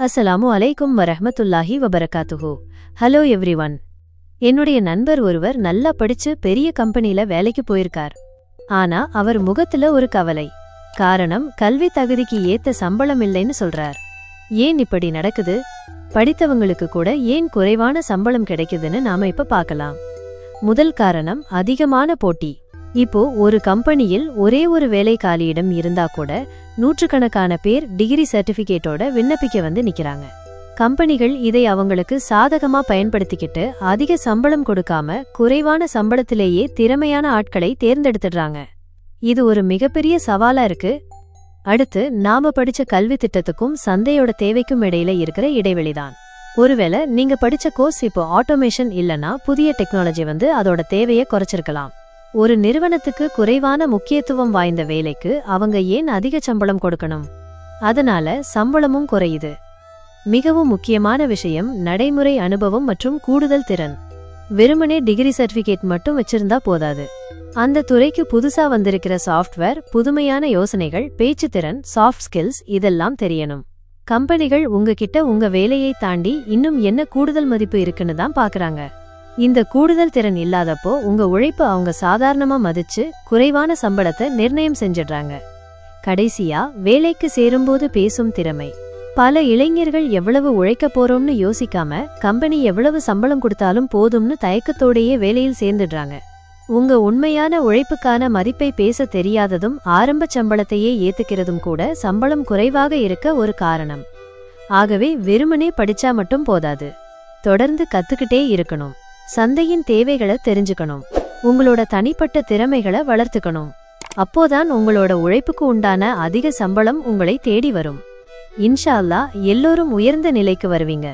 அஸ்ஸலாமு அலைக்கும் வரஹமத்துல்லாஹி வபரகாத்துஹு. ஹலோ எவ்ரிவன் என்னுடைய நண்பர் ஒருவர் நல்லா படிச்சு பெரிய கம்பெனில வேலைக்கு போயிருக்கார். ஆனா அவர் முகத்துல ஒரு கவலை. காரணம் கல்வி தகுதிக்கு ஏத்த சம்பளம் இல்லைன்னு சொல்றார். ஏன் இப்படி நடக்குது? படித்தவங்களுக்கு கூட ஏன் குறைவான சம்பளம் கிடைக்குதுன்னு நாம இப்ப பார்க்கலாம். முதல் காரணம் அதிகமான போட்டி. இப்போ ஒரு கம்பெனியில் ஒரே ஒரு வேலை காலியிடம் இருந்தா கூட நூற்றுக்கணக்கான பேர் டிகிரி சர்டிபிகேட்டோட விண்ணப்பிக்க வந்து நிக்கிறாங்க. கம்பெனிகள் இதை அவங்களுக்கு சாதகமா பயன்படுத்திக்கிட்டு அதிக சம்பளம் கொடுக்காம குறைவான சம்பளத்திலேயே திறமையான ஆட்களை தேர்ந்தெடுத்துடுறாங்க. இது ஒரு மிகப்பெரிய சவாலா இருக்கு. அடுத்து நாம படிச்ச கல்வி திட்டத்துக்கும் சந்தையோட தேவைக்கும் இடையில இருக்கிற இடைவெளிதான் ஒருவேளை நீங்க படிச்ச கோர்ஸ் இப்போ ஆட்டோமேஷன் இல்லனா புதிய டெக்னாலஜி வந்து அதோட தேவையை குறைச்சிருக்கலாம். ஒரு நிறுவனத்துக்கு குறைவான முக்கியத்துவம் வாய்ந்த வேலைக்கு அவங்க ஏன் அதிக சம்பளம் கொடுக்கணும்? அதனால சம்பளமும் குறையுது. மிகவும் முக்கியமான விஷயம் நடைமுறை அனுபவம் மற்றும் கூடுதல் திறன். வெறுமனே டிகிரி சர்டிபிகேட் மட்டும் வச்சிருந்தா போதாது. அந்த துறைக்கு புதுசா வந்திருக்கிற சாஃப்ட்வேர் புதுமையான யோசனைகள் பேச்சு திறன் சாஃப்ட் ஸ்கில்ஸ் இதெல்லாம் தெரியணும். கம்பெனிகள் உங்ககிட்ட உங்க வேலையை தாண்டி இன்னும் என்ன கூடுதல் மதிப்பு இருக்குன்னு தான் பாக்குறாங்க. இந்த கூடுதல் திறன் இல்லாதப்போ உங்க உழைப்பு அவங்க சாதாரணமா மதிச்சு குறைவான சம்பளத்தை நிர்ணயம் செஞ்சிடுறாங்க. கடைசியா வேலைக்கு சேரும்போது பேசும் திறமை. பல இளைஞர்கள் எவ்வளவு உழைக்க போறோம்னு யோசிக்காம கம்பெனி எவ்வளவு சம்பளம் கொடுத்தாலும் போதும்னு தயக்கத்தோடையே வேலையில் சேர்ந்துடுறாங்க. உங்க உண்மையான உழைப்புக்கான மதிப்பை பேச தெரியாததும் ஆரம்ப சம்பளத்தையே ஏத்துக்கிறதும் கூட சம்பளம் குறைவாக இருக்க ஒரு காரணம். ஆகவே வெறுமனே படிச்சா மட்டும் போதாது. தொடர்ந்து கத்துக்கிட்டே இருக்கணும். சந்தையின் தேவைகளை தெரிஞ்சுக்கணும். உங்களோட தனிப்பட்ட திறமைகளை வளர்த்துக்கணும். அப்போதான் உங்களோட உழைப்புக்கு உண்டான அதிக சம்பளம் உங்களை தேடி வரும். இன்ஷா அல்லாஹ் எல்லோரும் உயர்ந்த நிலைக்கு வருவீங்க.